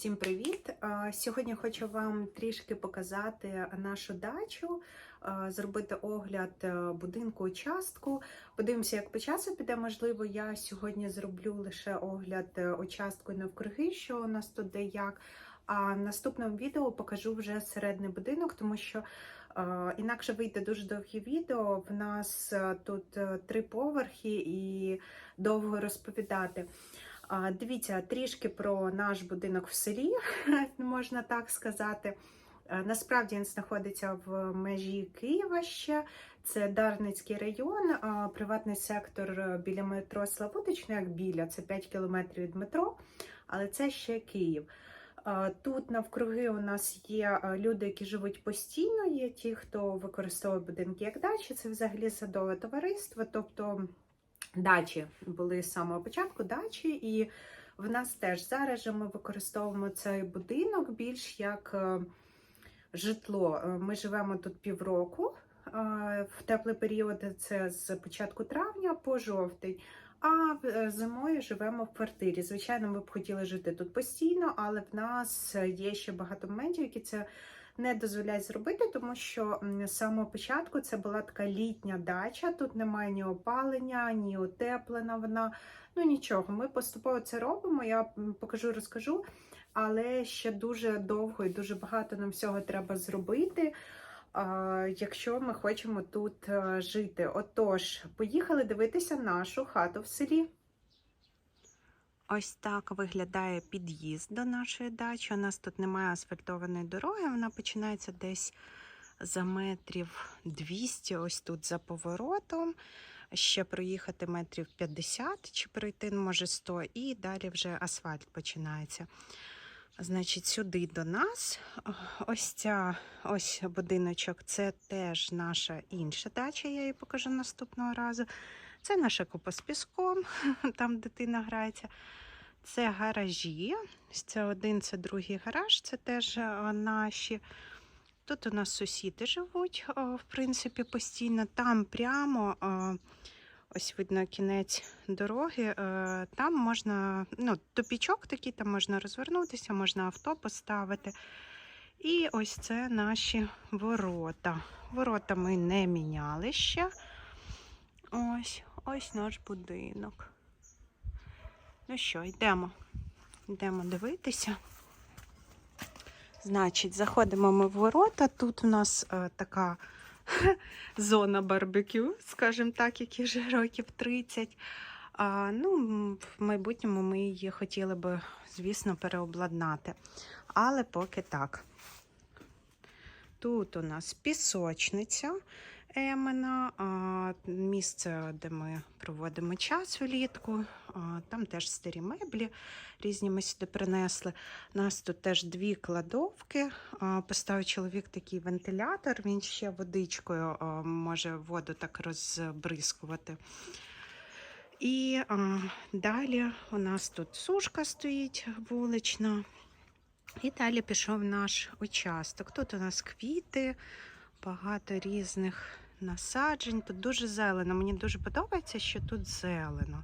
Всім привіт! Сьогодні хочу вам трішки показати нашу дачу, зробити огляд е, будинку участку. Подивимося, як по часу піде. Можливо, я сьогодні зроблю лише огляд е, участку навкруги, що у нас тут де як. А в наступному відео покажу вже середній будинок, тому що е, інакше вийде дуже довгі відео. В нас е, тут е, три поверхи і довго розповідати. Дивіться трішки про наш будинок в селі, можна так сказати. Е, Насправді він знаходиться в межі Києва ще. Це Дарницький район, приватний сектор е, біля метро Славутич, ну як біля, це 5 кілометрів від метро, але це ще Київ. Тут навкруги у нас є е, люди, які живуть постійно, є ті, хто використовує будинки як дачі. Це взагалі садове товариство, тобто дачі були з самого початку дачі, і в нас теж зараз же ми використовуємо цей будинок більш як е, житло. Е, Ми живемо тут півроку. е, В теплий період це з початку травня по жовтень. А зимою живемо в квартирі. Звичайно, ми б хотіли жити тут постійно, але в нас є ще багато моментів, які це не дозволяють зробити, тому що з самого початку це була така літня дача. Тут немає ні опалення, ні утеплена вона. Ну нічого. Ми поступово це робимо. Я покажу, розкажу. Але ще дуже довго і дуже багато нам всього треба зробити. Якщо ми хочемо тут е, жити. Отож, поїхали дивитися нашу хату в селі. Ось так виглядає під'їзд до нашої дачі. У нас тут немає асфальтованої дороги, вона починається десь за метрів 200, ось тут за поворотом. Ще проїхати метрів 50 чи пройти, ну, може 100, і далі вже асфальт починається. Значить, сюди до нас. Ось ця ось будиночок, це теж наша інша дача, я її покажу наступного разу. Це наша купа з піском, там дитина грається. Це гаражі. Це один, це другий гараж, це теж е, наші. Тут у нас сусіди живуть, е, в принципі, постійно. Там прямо, е, ось видно кінець дороги, там можна, ну, тупічок такий, там можна розвернутися, можна авто поставити. І ось це наші ворота. Ворота ми не міняли ще. Ось, ось наш будинок. Ну що, йдемо. Йдемо дивитися. Значить, заходимо ми в ворота. Тут у нас е, така зона барбекю, скажімо так, які вже років 30. А, ну, в майбутньому ми її хотіли би, звісно, переобладнати. Але поки так. Тут у нас пісочниця Емена, місце, де ми проводимо час влітку. Там теж старі меблі різні ми сюди принесли. У нас тут теж дві кладовки. Поставив чоловік такий вентилятор, він ще водичкою може воду так розбризкувати. І далі у нас тут сушка стоїть вулична. І далі пішов наш участок. Тут у нас квіти, багато різних насаджень. Тут дуже зелено. Мені дуже подобається, що тут зелено.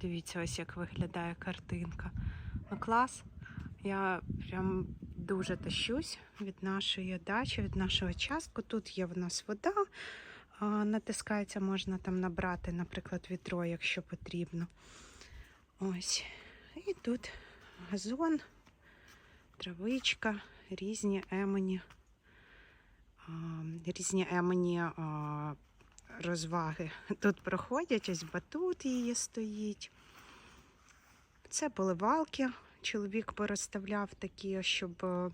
Дивіться, ось як виглядає картинка. Ну, клас. Я прям дуже тащусь від нашої дачі, від нашого частку. Тут є в нас вода. Натискається, можна там набрати, наприклад, відро, якщо потрібно. Ось. І тут газон, травичка, різні емені, різні емені розваги тут проходять. Ось батут її стоїть. Це поливалки. Чоловік порозставляв такі, щоб е,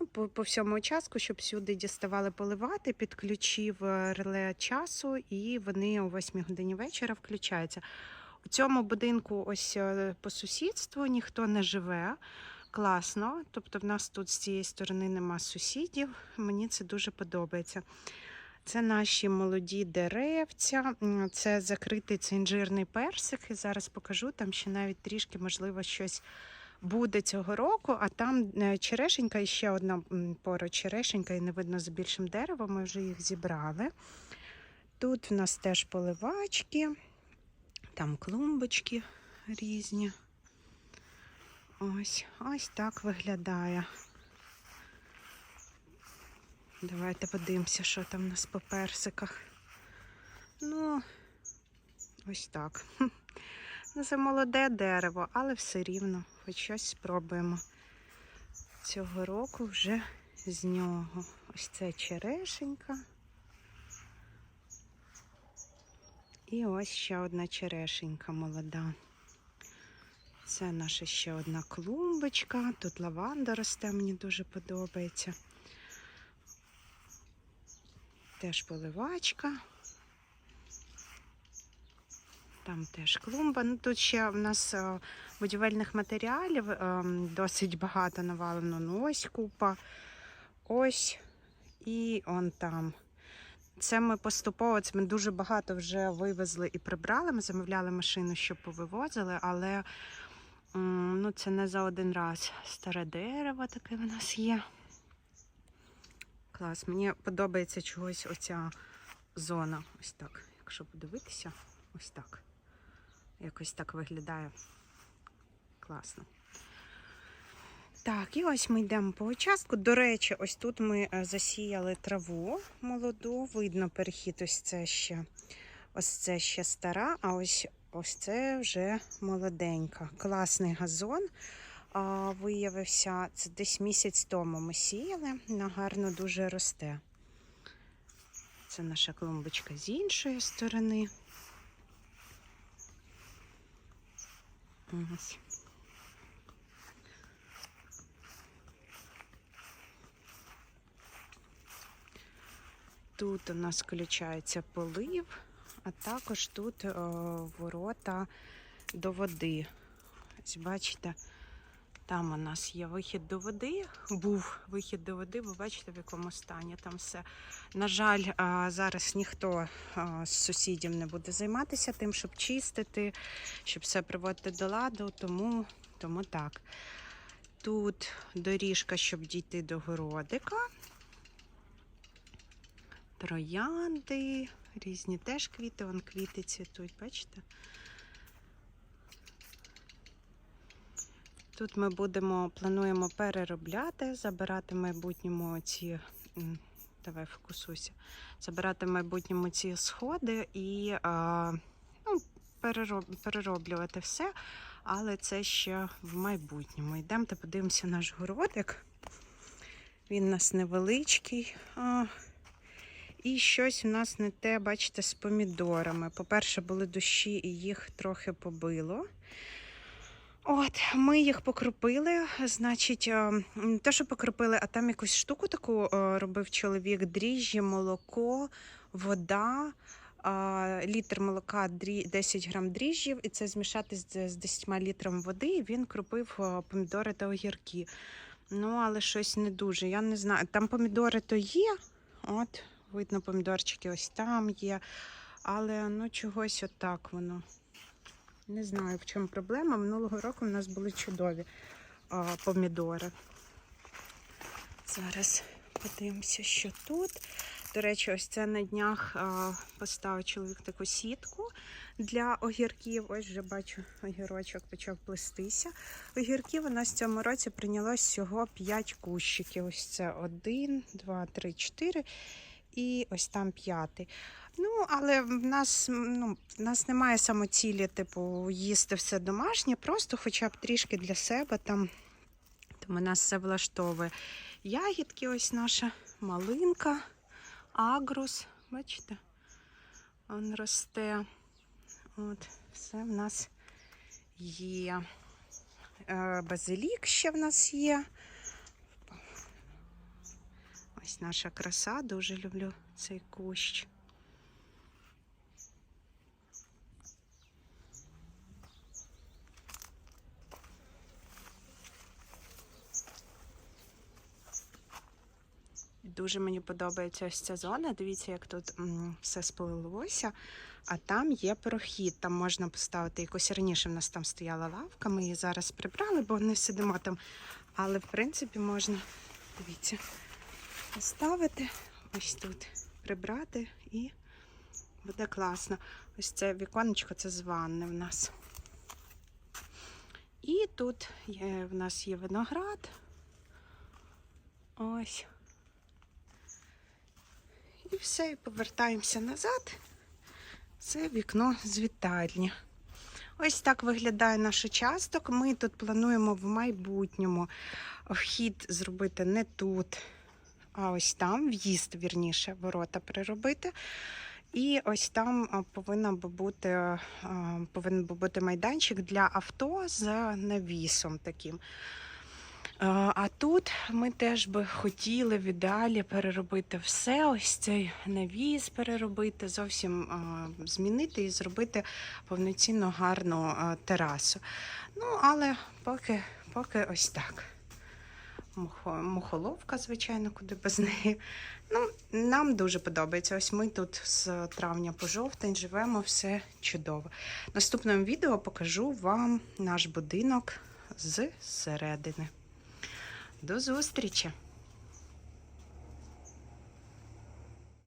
ну, по, по всьому участку, щоб сюди діставали поливати, підключив реле часу, і вони о 8 годині вечора включаються. У цьому будинку, ось е, по сусідству, ніхто не живе. Класно. Тобто, в нас тут з цієї сторони нема сусідів. Мені це дуже подобається. Це наші молоді деревця, це закритий це інжирний персик. І зараз покажу, там ще навіть трішки, можливо, щось буде цього року. А там е, черешенька і ще одна м, поруч черешенька, і не видно з більшим деревом. Ми вже їх зібрали. Тут в нас теж поливачки, там клумбочки різні. Ось, ось так виглядає. Давайте подивимося, що там у нас по персиках. Ну, ось так. Ну, це молоде дерево, але все рівно, хоч щось спробуємо. Цього року вже з нього. Ось це черешенька. І ось ще одна черешенька молода. Це наша ще одна клумбочка. Тут лаванда росте, мені дуже подобається. Теж поливачка. Там теж клумба. Ну, тут ще в нас е, будівельних матеріалів е, досить багато навалено. Ну, ось купа, ось і он там. Це ми поступово, це ми дуже багато вже вивезли і прибрали. Ми замовляли машину, щоб повивозили, але ну, це не за один раз. Старе дерево таке в нас є. Клас. Мені подобається чогось оця зона. Ось так. Якщо подивитися, ось так. Якось так виглядає. Класно. Так, і ось ми йдемо по участку. До речі, ось тут ми е, засіяли траву молоду. Видно перехід, ось це ще. Ось це ще стара, а ось ось це вже молоденька. Класний газон а, виявився. Це десь місяць тому ми сіяли. На гарно дуже росте. Це наша клумбочка з іншої сторони. Ось. Тут у нас включається полив, а також тут е, ворота до води. Ось бачите, там у нас є вихід до води. Був вихід до води, ви бачите, в якому стані там все. На жаль, е, зараз ніхто е, з сусідів не буде займатися тим, щоб чистити, щоб все приводити до ладу, тому, тому так. Тут доріжка, щоб дійти до городика. Троянди, різні теж квіти, вон квіти цвітуть, бачите? Тут ми будемо, плануємо переробляти, забирати в майбутньому ці, давай фокусуйся, забирати в майбутньому ці сходи і а, ну, перероб, перероблювати все, але це ще в майбутньому. Йдемо та подивимося наш городик. Він у нас невеличкий. І щось у нас не те, бачите, з помідорами. По-перше, були дощі і їх трохи побило. От, ми їх покропили. Значить, е, не те, що покропили, а там якусь штуку таку е, робив чоловік: дріжджі, молоко, вода. е, Літр молока, 10 грам дріжджів, і це змішати з, з 10 літрами води. І він кропив помідори та огірки. Ну, але щось не дуже. Я не знаю. Там помідори то є. От, видно, помідорчики ось там є. Але ну чогось отак воно. Не знаю, в чому проблема. Минулого року в нас були чудові а, помідори. Зараз подивимося, що тут. До речі, ось це на днях а, поставив чоловік таку сітку для огірків. Ось вже бачу, огірочок почав плестися. Огірків у нас в цьому році прийнялось всього 5 кущиків. Ось це 1, 2, 3, 4 і ось там п'ятий. Ну, але в нас, ну, в нас немає самоцілі, типу, їсти все домашнє, просто хоча б трішки для себе там. Тому нас все влаштовує. Ягідки, ось наша малинка, агрус. Бачите? Он росте. От, все в нас є. Е, Базилік ще в нас є. Ось наша краса, дуже люблю цей кущ. Дуже мені подобається ось ця зона. Дивіться, як тут все сплилося. А там є прохід. Там можна поставити якось раніше. В нас там стояла лавка. Ми її зараз прибрали, бо не сидимо там. Але в принципі можна, дивіться, поставити ось тут, прибрати і буде класно. Ось це віконечко, це з ванни в нас. І тут є, в нас є виноград. Ось. І все, і повертаємося назад. Це вікно з вітальні. Ось так виглядає наш участок. Ми тут плануємо в майбутньому вхід зробити не тут, а ось там, в'їзд, вірніше, ворота переробити. І ось там повинна би бути, повинен би бути майданчик для авто з навісом таким. А тут ми теж би хотіли в ідеалі переробити все, ось цей навіс переробити, зовсім змінити і зробити повноцінно гарну терасу. Ну, але поки, поки ось так. Мухо- Мухоловка, звичайно, куди без неї. Ну, нам дуже подобається. Ось ми тут з травня по жовтень живемо, все чудово. В наступному відео покажу вам наш будинок з середини. До зустрічі!